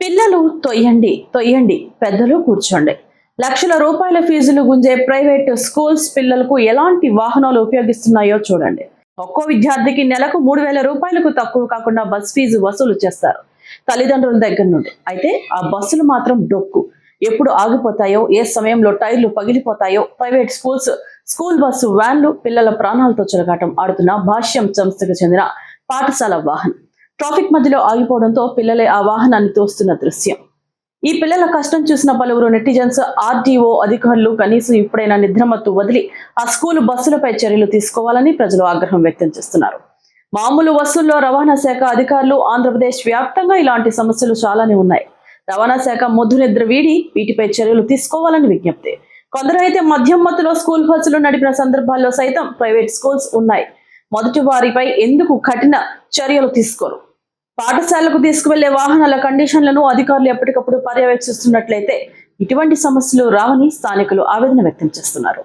పిల్లలు తొయ్యండి తొయ్యండి పెద్దలు కూర్చోండి. లక్షల రూపాయల ఫీజులు గుంజే ప్రైవేట్ స్కూల్స్ పిల్లలకు ఎలాంటి వాహనాలు ఉపయోగిస్తున్నాయో చూడండి. ఒక్కో విద్యార్థికి నెలకు మూడు వేల రూపాయలకు తక్కువ కాకుండా బస్ ఫీజు వసూలు చేస్తారు. తల్లిదండ్రుల దగ్గర నుండి. అయితే ఆ బస్సులు మాత్రం డొక్కు. ఎప్పుడు ఆగిపోతాయో ఏ సమయంలో టైర్లు పగిలిపోతాయో ప్రైవేట్ స్కూల్స్ స్కూల్ బస్సు వ్యాన్లు పిల్లల ప్రాణాలతో చెలగాటం ఆడుతున్న భాష్యం సంస్థకు చెందిన పాఠశాల వాహనం. ట్రాఫిక్ మధ్యలో ఆగిపోవడంతో పిల్లలే ఆ వాహనాన్ని తోస్తున్న దృశ్యం. ఈ పిల్లల కష్టం చూసిన పలువురు నెటిజన్స్ ఆర్డీఓ అధికారులు కనీసం ఇప్పుడైనా నిద్రమత్తు వదిలి ఆ స్కూలు బస్సులపై చర్యలు తీసుకోవాలని ప్రజలు ఆగ్రహం వ్యక్తం చేస్తున్నారు. మామూలు బస్సుల్లో రవాణా శాఖ అధికారులు ఆంధ్రప్రదేశ్ వ్యాప్తంగా ఇలాంటి సమస్యలు చాలానే ఉన్నాయి. రవాణా శాఖ ముద్దు నిద్ర వీడి వీటిపై చర్యలు తీసుకోవాలని విజ్ఞప్తి. కొందరైతే మద్యం మత్తులో స్కూల్ బస్సులు నడిపిన సందర్భాల్లో సైతం ప్రైవేట్ స్కూల్స్ ఉన్నాయి. మొదటి వారిపై ఎందుకు కఠిన చర్యలు తీసుకోరు? పాఠశాలకు తీసుకువెళ్ళే వాహనాల కండిషన్లను అధికారులు ఎప్పటికప్పుడు పర్యవేక్షిస్తున్నట్లయితే ఇటువంటి సమస్యలు రావని స్థానికులు ఆవేదన వ్యక్తం చేస్తున్నారు.